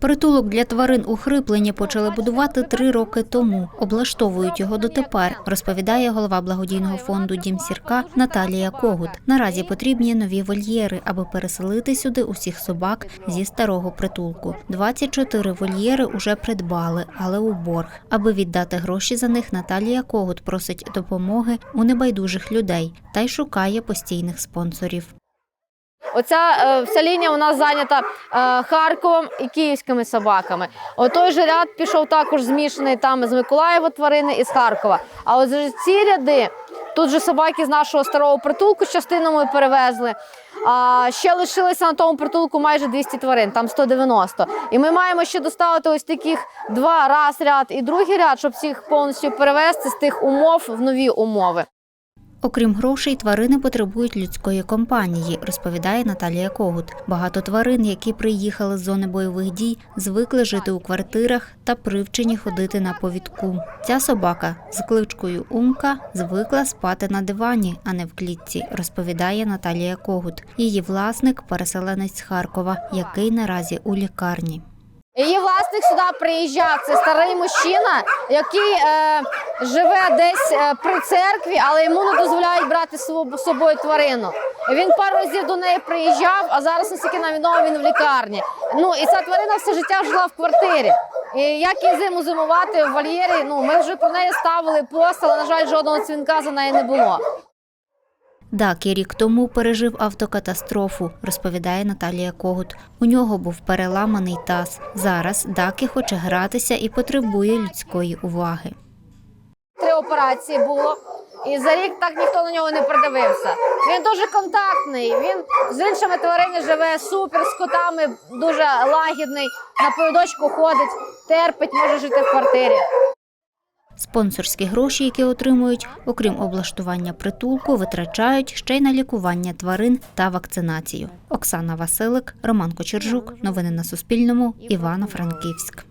Притулок для тварин у Хриплені почали будувати три роки тому. Облаштовують його дотепер, розповідає голова благодійного фонду Дім Сірка Наталія Когут. Наразі потрібні нові вольєри, аби переселити сюди усіх собак зі старого притулку. 24 вольєри уже придбали, але у борг. Аби віддати гроші за них, Наталія Когут просить допомоги у небайдужих людей та й шукає постійних спонсорів. Оця е, вся лінія у нас зайнята е, Харковом і київськими собаками. Отой же ряд пішов також змішаний там з Миколаєва тварини і з Харкова. А от ці ряди тут же собаки з нашого старого притулку частину ми перевезли. А ще лишилося на тому притулку майже 200 тварин, там 190. І ми маємо ще доставити ось таких два раз ряд і другий ряд, щоб всіх повністю перевезти з тих умов в нові умови. Окрім грошей, тварини потребують людської компанії, розповідає Наталія Когут. Багато тварин, які приїхали з зони бойових дій, звикли жити у квартирах та привчені ходити на повідку. Ця собака з кличкою Умка звикла спати на дивані, а не в клітці, розповідає Наталія Когут. Її власник переселенець з Харкова, який наразі у лікарні. Її власник сюди приїжджав. Це старий мужчина, який е, живе десь е, при церкві, але йому не дозволяють брати з собою тварину. Він пару разів до неї приїжджав, а зараз, наскільки нам відомо, він в лікарні. Ну і ця тварина все життя жила в квартирі. І як їй зиму зимувати в вольєрі, ну ми вже про неї ставили пост, але, на жаль, жодного дзвінка за неї не було. Дакі рік тому пережив автокатастрофу, розповідає Наталія Когут. У нього був переламаний таз. Зараз Дакі хоче гратися і потребує людської уваги. Три операції було. І за рік так ніхто на нього не придивився. Він дуже контактний. Він з іншими тваринами живе супер, з котами дуже лагідний, на повідочку ходить, терпить, може жити в квартирі. Спонсорські гроші, які отримують, окрім облаштування притулку, витрачають ще й на лікування тварин та вакцинацію. Оксана Василик, Роман Кочержук. Новини на Суспільному. Івано-Франківськ.